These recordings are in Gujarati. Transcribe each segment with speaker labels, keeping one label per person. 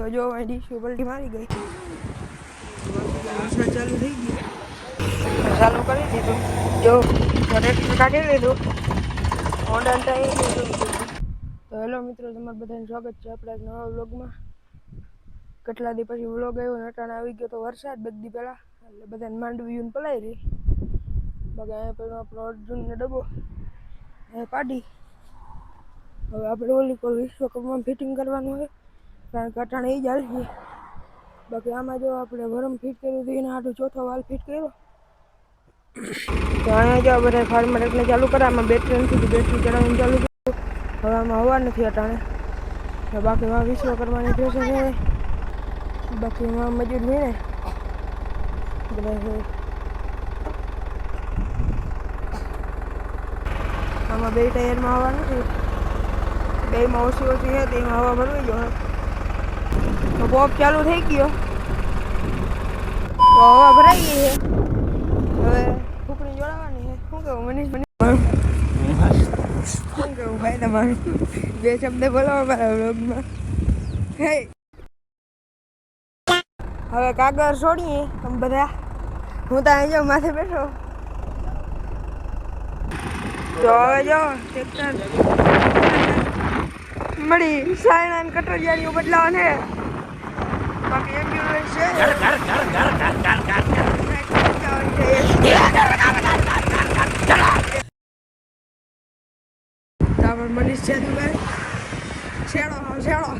Speaker 1: તો જો ડીશું પલટી મારી ગઈ. ચાલુ થઈ ગયો. ચાલુ કરી દીધું. જો ટ્રેક્ટર કાઢી લીધું. હોન્ડા થઈ લીધું. તો હેલો મિત્રો તમારું બધાને સ્વાગત છે આપણા એક નવા વ્લોગમાં. કેટલા દી પછી વ્લોગ આવ્યો ને અટાણે આવી ગયો તો વરસાદ બે દી પહેલાં. એટલે બધાને માંડવી યુન પલાઈ રહી. બાકી અહીંયા પેલો આપણો અર્જુનનો ડબ્બો એ પાડી હવે આપણે ઓલી કોઈ વિશ્વકપમાં ફિટિંગ કરવાનું હોય. કારણ કે અટાણે એ જ હાલશે બાકી આમાં જો આપણે વરમ ફિટ કર્યું હતું, એના આટલું ચોથો વાલ ફિટ કર્યો. તો અહીંયા જો બધા ફાર્મર એટલે ચાલુ કરે, આમાં બેટરી નથી બેટરી ચડાવવાનું ચાલુ કર્યું. હવે આમાં હવા નથી અટાણે. બાકી એમાં વિશ્વકર્માની ફેશન છે. બાકી એમાં મજૂર નહીં ને. બધા આમાં બે ટાયરમાં હવા નથી. બેમાં ઓછી ઓછી છે એમાં હવા ભરવી જોઈએ. તો પોપ ચાલુ થઈ ગયો તો હવા ભરાઈ ગઈ છે હવે ફૂકણી જોડાવાની છે શું કહું મનીષ મનીષ શું કહું ભાઈ તમારું બે શબ્દ બોલો અમારા વ્લોગમાં હે હવે કાગળ છોડીએ તમે બધા હું તો અહીં જાઉં માથે બેઠો તો હવે જો ટ્રેક્ટર મળી સાયણા ને કટોરિયાની બદલાવ ને બાકી એમ્બ્યુલન્સ છે? મનીષ છે તું ભાઈ છેડો છેડો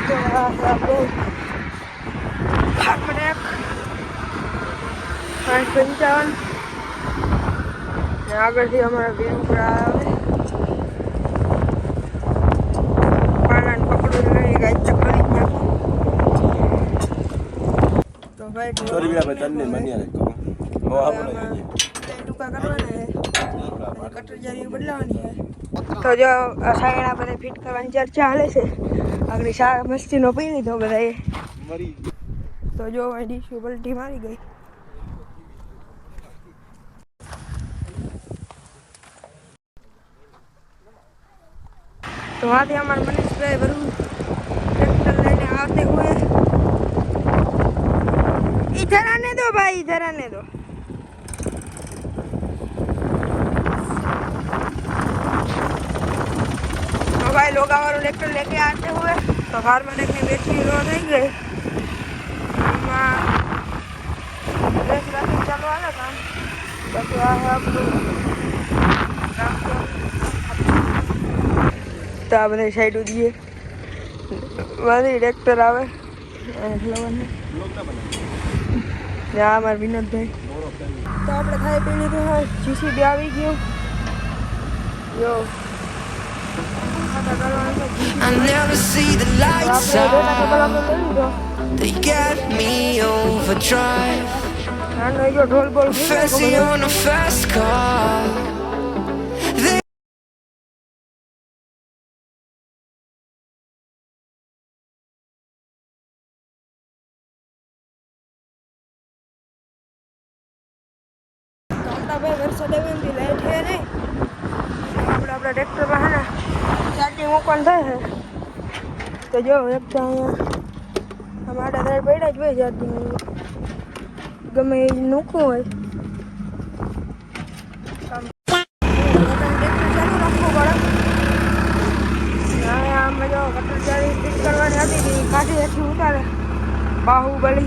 Speaker 1: તો આ આપણો આપણે પાંચ પંચાવન ને આગળથી અમારા બેનપુરા આવે. પાનાને પકડું ભાઈ
Speaker 2: ચોરી તને માન્યા રાખો. આપણે
Speaker 1: ટૂંકા કરવાના છે. કટરજારી બદલાવાની તો જો સાયણા બધા ફિટ કરવાની ચર્ચા હાલે છે આગળ શા મસ્તીનો પી લીધો બધાએ. તો જો ડીશું પલટી મારી ગઈ. तो आते हमारे मनीष भाई वरुण ट्रैक्टर लेने आते हुए इधर आने दो भाई इधर आने दो तो भाई लोग और ट्रैक्टर लेके आते हुए तो फार्मर एक ने बैटरी लो થઈ ગઈ એમાં દસ રાખી ચાલુ હાલે કામ તો આ બધા સાઈડ દઈએ મારી ટ્રેક્ટર આવે ને આ અમારા વિનોદભાઈ તો આપણે ખાઈ પી લીધું હોય જીસીબી આવી ગયું જો ખાતા કરવાનું છે GCB.
Speaker 3: I never see the lights
Speaker 1: આપણે ડેટા કેબલ
Speaker 3: out.
Speaker 1: આપણે લઈ લીધો
Speaker 3: They got me overdrive.
Speaker 1: નાનો જો ઢોલ બોલ થઈ ગયો
Speaker 3: Fancy
Speaker 1: બધો.
Speaker 3: on a fast car.
Speaker 1: ભાઈ વરસાદ આવ્યો એમથી લાઈટ છે નહીં. આપણે આપણા ટ્રેક્ટરમાં હે ને ચાર્જિંગ મૂકવાનું થાય છે. તો જો, એક તો અહીંયા આમાં આડા પડ્યા જ હોય ચાર્જિંગ ગમે એ મૂકવું હોય. કરવાની હતી કાઢી હેઠી ઉતારે બાહુબલી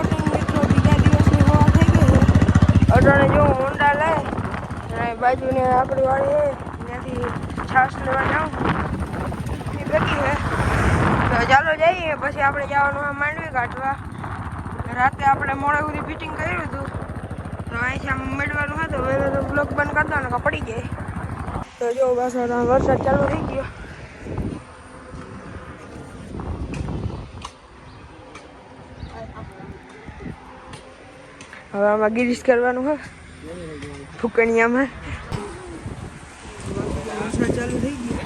Speaker 1: બાજુને આપણી વાળી છે. ત્યાંથી છાશ લેવા જાઉં. એ ભેગી છે. તો ચાલો જઈએ. પછી આપણે જવાનું આ માંડવી કાઢવા. રાતે આપણે મોડે સુધી ફિટિંગ કર્યું હતું. તો અહીંથી આમ મેળવાનું હોય તો વહેલો તો બ્લોક બંધ કરી દો ને પડી જાય. તો જો પાછો વરસાદ ચાલુ થઈ ગયો. હવે આમાં ગિરીશ કરવાનું હોય. ફૂકણીયામાં. વરસાદ ચાલુ થઈ ગયો.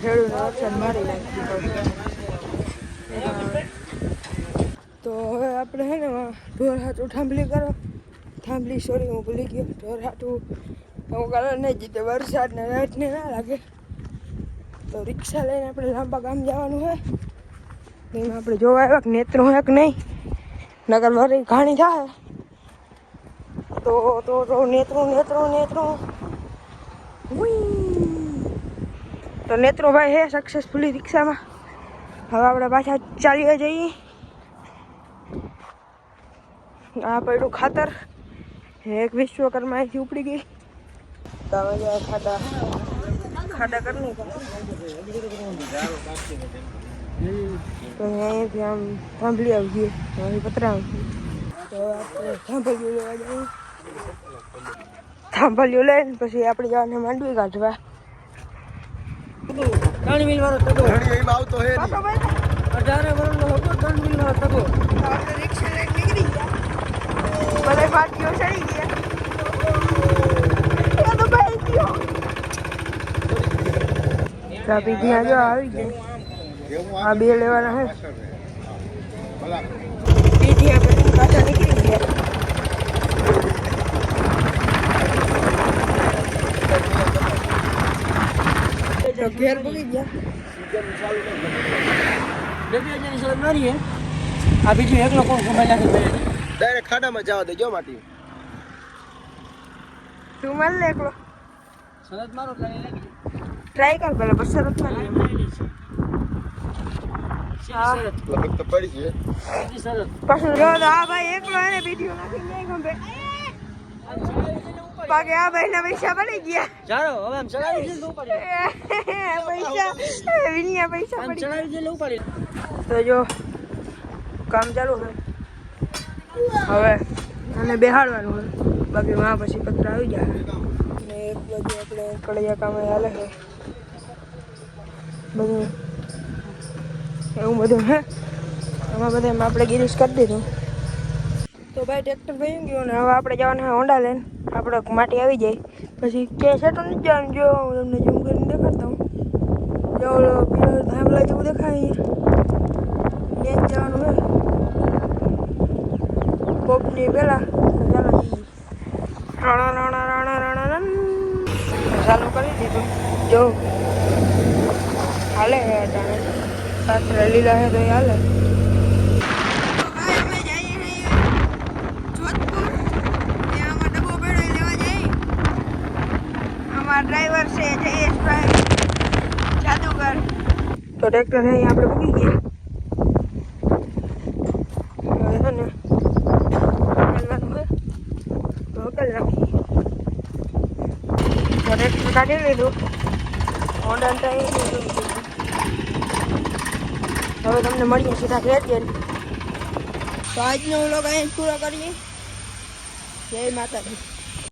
Speaker 1: ખેડૂત વરસાદ મારી નાખ્યો તો હવે આપણે હે ને, ઢોર હાટું થાંભલી કરો. થાંભલી સોરી હું ભૂલી ગયો. ઢોર હાટું હું કરો નહીં જીતે વરસાદ ને રાત ને ના લાગે. તો રિક્ષા લઈને આપણે લાંબા ગામ જવાનું હોય એમાં આપણે જોવા આવ્યા કે નેત્રો હોય કે નહીં? નગર વરી ઘાણી થાય. તો તો તો, નેત્રુ નેત્રુ, નેત્રું. તો નેત્રો ભાઈ હે સક્સેસફુલી રિક્ષામાં. હવે આપણે પાછા ચાલીએ જઈએ. આ પડ્યું ખાતર. એક વિશ્વકર્મા અહીંથી ઉપડી ગઈ. તો હવે ખાડા ખાડા કરી તો અહીંયાથી આમ થાંભલી આવી ગઈ પતરા આવી તો આપણે થાંભલીઓ લેવા જઈએ. થાંભલીઓ લઈને પછી આપણે જવાને માંડવી કાઢવા.
Speaker 4: ત્રણ મિલ વાળો તગો
Speaker 2: આવતો હે નહીં.
Speaker 4: અઢારે વર્ષનો હતો ત્રણ મિલ વાળો તગો
Speaker 1: આપણે રિક્ષા લઈને નીકળી ગયા. બધા પાર્ટીઓ ચડી ગયા. તો ભાઈ ગયો. ટ્રાફિક ત્યાં જો આવી ગયો આ બે લેવાના હે. બીજી આપણે પાછા નીકળી ગયા. તો ઘેર પડી ગયા.
Speaker 4: ડબી હજારની શરત મારી હે? આ બીજું એકલો કોણ કમાઈ લાગે
Speaker 2: ડાયરેક્ટ ખાડામાં જવા દે જો માટી.
Speaker 1: તું માર લે એકલો.
Speaker 4: શરત મારો લાગી
Speaker 1: ટ્રાય કર પેલા બસ શરત મારી. હા
Speaker 4: શરત.
Speaker 2: લગભગ તો પડી છે.
Speaker 4: શરત.
Speaker 1: પાછું જો તો આ ભાઈ એકલો એને વીડિયો નાખી જાય ગમે. પાકે આ ભાઈ ના પૈસા પડી ગયા?
Speaker 4: ચાલો હવે આમ ચડાવી દે તો પડે
Speaker 1: પૈસા વિનિયા પૈસા પડી.
Speaker 4: ચડાવી દે ઉપાડી
Speaker 1: તો જો કામ ચાલુ છે હવે અને બેહાડવાનું હોય. બાકી વાં પછી પત્ર આવી જાય ને એક બાજુ આપણે કડિયા કામે હાલે છે. બધું એવું બધું હે? આમાં બધા આપણે ગિરીશ કરી દીધું. તો ભાઈ ટ્રેક્ટર થઈ ગયું ને હવે આપણે જવાના હોન્ડા લઈને. આપણે માટી આવી જાય. પછી ક્યાંય સેટો નથી જવાનું. જો, હું તમને ઝૂમ કરીને દેખાડતા હું જો પીળો થાંભલા જેવું દેખાય ને જવાનું હે પોપની પહેલાં ચાલો. રણા રણા રણા રણા રણ. ચાલુ કરી દીધું જો હાલે હે અટાણે પાત્ર લીલા હે તો હાલે છે જયેશભાઈ જાદુગર. તો ટ્રેક્ટર અહીં આપણે મૂકી ગયા હવે ને હકલવાનું હોય. તો હકલ તો ટ્રેક્ટર કાઢી લીધું. હોન્ડા ટાઈમ હવે તમને મળીએ સીધા ઘેર જઈને તો આજનો અહીં પૂરો કરીએ. જય માતાજી.